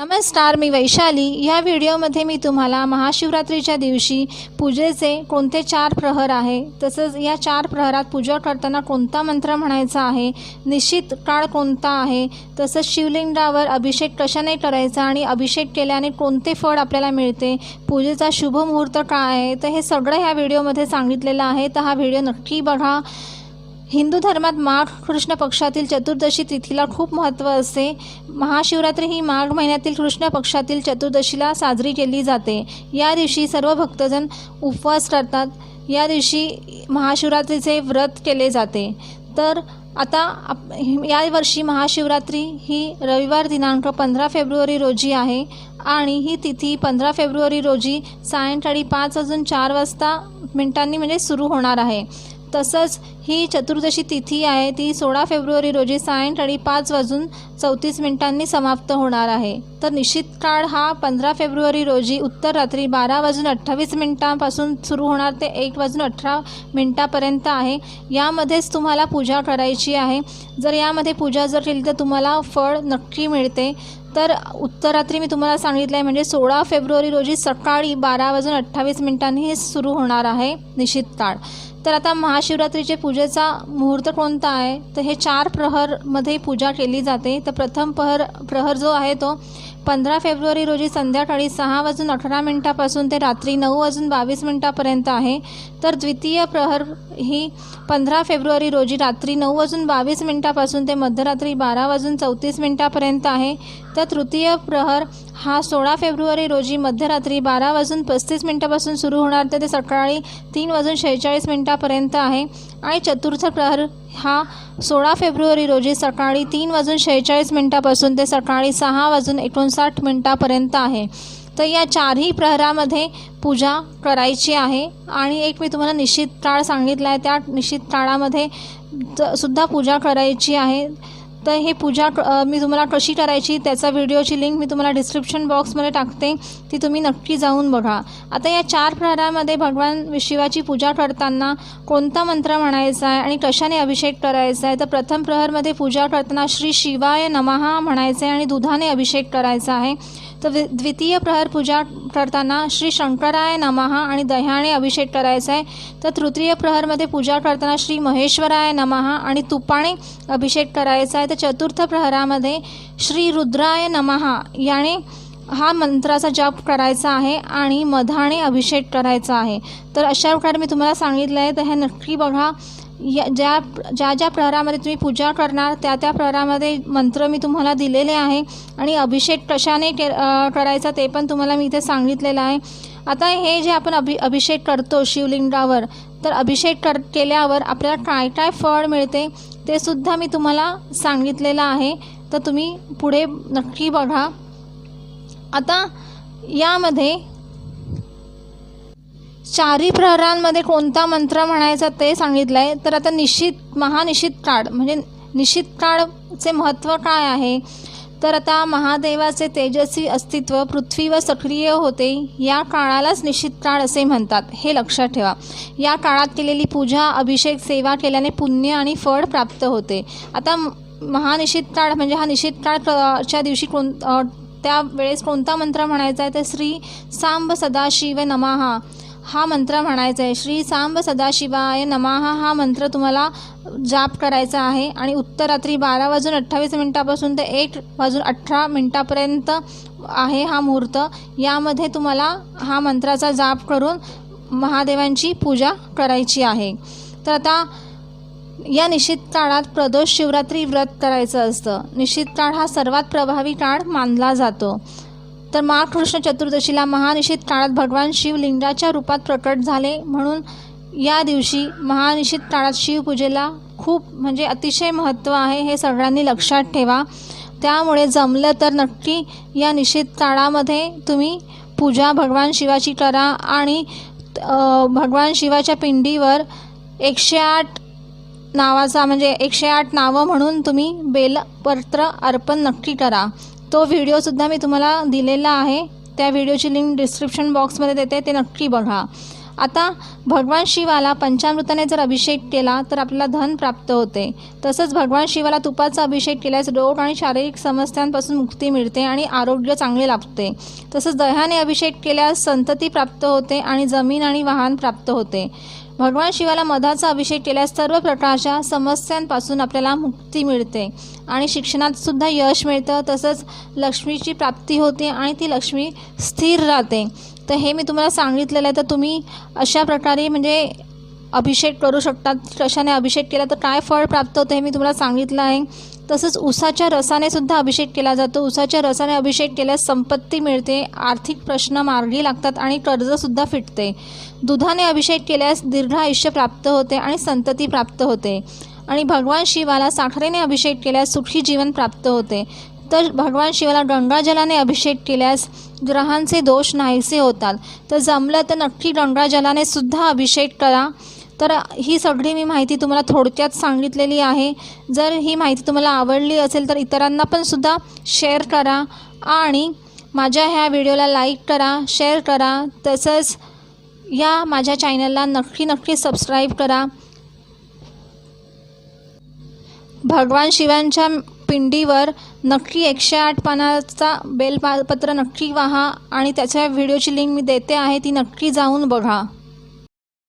नमस्कार मी वैशाली. या व्हिडिओमध्ये मी तुम्हाला महाशिवरात्रीच्या दिवशी पूजेचे कोणते चार प्रहर आहे तसंच या चार प्रहरात पूजा करताना कोणता मंत्र म्हणायचा आहे निश्चित काळ कोणता आहे तसंच शिवलिंगावर अभिषेक कशाने करायचा आणि अभिषेक केल्याने कोणते फळ आपल्याला मिळते पूजेचा शुभ मुहूर्त काय आहे तर हे सगळं ह्या व्हिडिओमध्ये सांगितलेलं आहे. तर हा व्हिडिओ नक्की बघा. हिंदू धर्मात माघ कृष्ण पक्षातील चतुर्दशी तिथीला खूप महत्त्व असते. महाशिवरात्री ही माघ महिन्यातील कृष्ण पक्षातील चतुर्दशीला साजरी केली जाते. या दिवशी सर्व भक्तजन उपवास करतात. या दिवशी महाशिवरात्रीचे व्रत केले जाते. तर आता आप यावर्षी महाशिवरात्री ही रविवार दिनांक पंधरा फेब्रुवारी रोजी आहे आणि ही तिथी पंधरा फेब्रुवारी रोजी सायंकाळी पाच वाजून चार वाजता मिनिटांनी म्हणजे सुरू होणार आहे. तसंच ही चतुर्दशी तिथी आहे. ती सोळा फेब्रुवारी रोजी सायंकाळी पाच वाजून चौतीस मिनिटांनी समाप्त होणार आहे. तर निश्चित काळ हा पंधरा फेब्रुवारी रोजी उत्तर रात्री बारा वाजून अठ्ठावीस मिनिटांपासून सुरू होणार. ते एक वाजून अठरा मिनिटापर्यंत आहे. यामध्येच तुम्हाला पूजा करायची आहे. जर यामध्ये पूजा जर केली तर तुम्हाला फळ नक्की मिळते. तर उत्तरात्री मी तुम्हाला सांगितलं आहे म्हणजे सोळा फेब्रुवारी रोजी सकाळी बारा वाजून अठ्ठावीस मिनिटांनी हे सुरू होणार आहे निश्चित काळ. तर आता महाशिवरात्रीचे पूजेचा मुहूर्त कोणता आहे? तर हे चार प्रहरमध्ये पूजा केली जाते. तर प्रथम प्रहर प्रहर जो आहे तो पंधरा फेब्रुवारी रोजी संध्याकाळी सहा वाजून अठरा मिनटापासून ते रात्री नऊ वाजून बावीस मिनटापर्यंत आहे. तर द्वितीय प्रहर ही पंधरा फेब्रुवारी रोजी रात्री नऊ वाजून बावीस मिनटापासून ते मध्यरात्री बारा वाजून चौतीस मिनटापर्यंत आहे. तर तृतीय प्रहर हा सोळा फेब्रुवारी रोजी मध्यरात्री बारा वाजून पस्तीस मिनटापासून सुरू होणार. तर ते सकाळी तीन वाजून शेहेचाळीस मिनटापर्यंत आहे. आणि चतुर्थ प्रहर हा सोळा फेब्रुवारी रोजी सकाळी तीन वाजून शेहेचाळीस मिनटापासून ते सकाळी सहा वाजून एकोणसाठ मिनटापर्यंत आहे. तर या चारही प्रहरामध्ये पूजा करायची आहे. आणि एक मी तुम्हाला निश्चित काळ सांगितला आहे. त्या निश्चित काळामध्ये सुद्धा पूजा करायची आहे. तर हे पूजा क- मी तुम्हाला कशी करायची त्याचा व्हिडिओची लिंक मी तुम्हाला डिस्क्रिप्शन बॉक्समध्ये टाकते. ती तुम्ही नक्की जाऊन बघा. आता या चार प्रहरामध्ये भगवान शिवाची पूजा करताना कोणता मंत्र म्हणायचा आहे आणि कशाने अभिषेक करायचा आहे? तर प्रथम प्रहरमध्ये पूजा करताना श्री शिवाय नमहा म्हणायचं आहे आणि दुधाने अभिषेक करायचा आहे. तर द्वितीय प्रहर पूजा करताना श्री शंकराय नमहा आणि दह्याने अभिषेक करायचा आहे. तर तृतीय प्रहरमध्ये पूजा करताना श्री महेश्वराय नमहा आणि तुपाने अभिषेक करायचा आहे. तर चतुर्थ प्रहरामध्ये श्री रुद्राय नमहा याने हा मंत्राचा जप करायचा आहे आणि मधाने अभिषेक करायचा आहे. तर अशा प्रकारे मी तुम्हाला सांगितलं आहे. तर हे नक्की बघा. या ज्या ज्या ज्या प्रहरामध्ये तुम्ही पूजा करणार त्या त्या प्रहरामध्ये मंत्र मी तुम्हाला दिलेले आहे आणि अभिषेक कशाने के करायचा ते पण तुम्हाला मी इथे सांगितलेलं आहे. आता हे जे आपण अभि अभिषेक करतो शिवलिंगावर तर अभिषेक कर केल्यावर आपल्याला काय काय फळ मिळते ते सुद्धा मी तुम्हाला सांगितलेलं आहे. तर तुम्ही पुढे नक्की बघा. आता यामध्ये चारी प्रहरांमध्ये कोणता मंत्र म्हणायचा ते सांगितलं आहे तर आता निश्चित महानिश्चित काळ म्हणजे निश्चित काळचे महत्त्व काय आहे? तर आता महादेवाचे तेजस्वी अस्तित्व पृथ्वीवर सक्रिय होते. या काळालाच निश्चित काळ असे म्हणतात. हे लक्षात ठेवा. या काळात केलेली पूजा अभिषेक सेवा केल्याने पुण्य आणि फळ प्राप्त होते. आता म- महानिश्चित काळ म्हणजे हा निश्चित काळ च्या दिवशी कोण त्यावेळेस कोणता मंत्र म्हणायचा आहे? तर श्री सांब सदाशिव नमहा हा मंत्र म्हणायचा आहे. श्री सांब सदाशिवाय नमाहा हा मंत्र तुम्हाला जाप करायचा आहे. आणि उत्तर रात्री बारा वाजून अठ्ठावीस मिनटापासून ते एक वाजून अठरा मिनटापर्यंत आहे हा मुहूर्त. यामध्ये तुम्हाला हा मंत्राचा जाप करून महादेवांची पूजा करायची आहे. तर आता या निश्चित काळात प्रदोष शिवरात्री व्रत करायचं असतं. निश्चित काळ हा सर्वात प्रभावी काळ मानला जातो. तर महाकृष्ण चतुर्दशीला महानिषित काळात भगवान शिव लिंगाच्या रूपात प्रकट झाले म्हणून या दिवशी महानिषित काळात शिवपूजेला खूप म्हणजे अतिशय महत्त्व आहे हे सगळ्यांनी लक्षात ठेवा. त्यामुळे जमलं तर नक्की या निश्चित काळामध्ये तुम्ही पूजा भगवान शिवाची करा आणि भगवान शिवाच्या पिंडीवर एकशे आठ नावाचा म्हणजे एकशे आठ नावं म्हणून तुम्ही बेलपत्र अर्पण नक्की करा. तो व्हिडिओसुद्धा मी तुम्हाला दिलेला आहे. त्या व्हिडिओची लिंक डिस्क्रिप्शन बॉक्समध्ये देते ते नक्की बघा. आता भगवान शिवाला पंचामृताने जर अभिषेक केला तर आपल्याला धन प्राप्त होते. तसंच भगवान शिवाला तुपाचा अभिषेक केल्यास रोग आणि शारीरिक समस्यांपासून मुक्ती मिळते आणि आरोग्य चांगले लाभते. तसंच दह्याने अभिषेक केल्यास संतती प्राप्त होते आणि जमीन आणि वाहन प्राप्त होते. भगवान शिवाला मधाचा अभिषेक केल्यास सर्व प्रकारच्या समस्यांपासून आपल्याला मुक्ती मिळते. आणि शिक्षणात सुद्धा यश मिळतं. तसंच लक्ष्मीची प्राप्ती होते आणि ती लक्ष्मी स्थिर राहते. तर हे मी तुम्हाला सांगितलेलं आहे. तर तुम्ही अशा प्रकारे म्हणजे अभिषेक करू शकतात कशाने अभिषेक केला? तर काय फळ प्राप्त होतं हे मी तुम्हाला सांगितलं आहे. तसंच उसाच्या रसाने सुद्धा अभिषेक केला जातो. उसाच्या रसाने अभिषेक केल्यास संपत्ती मिळते आर्थिक प्रश्न मार्गी लागतात आणि कर्जसुद्धा फिटते. दुधाने अभिषेक केल्यास दीर्घ आयुष्य प्राप्त होते आणि संतती प्राप्त होते. आणि भगवान शिवाला साखरेने अभिषेक केल्यास सुखी जीवन प्राप्त होते. तर भगवान शिवाला गंगाजलाने अभिषेक केल्यास ग्रहांचे दोष नाहीसे होतात. तर जमलं तर नक्की गंगाजलाने सुद्धा अभिषेक करा. तर ही सगळी मी माहिती तुम्हाला थोडक्यात सांगितलेली आहे. जर ही माहिती तुम्हाला आवडली असेल तर इतरांना पण सुद्धा शेअर करा आणि माझ्या ह्या व्हिडिओला लाईक करा शेअर करा. तसंच या माझ्या चॅनलला नक्की नक्की सबस्क्राईब करा. भगवान शिवांच्या पिंडीवर नक्की एकशे आठ पानाचा बेलपा पत्र नक्की वाहा आणि त्याच्या व्हिडिओची लिंक मी देते आहे ती नक्की जाऊन बघा.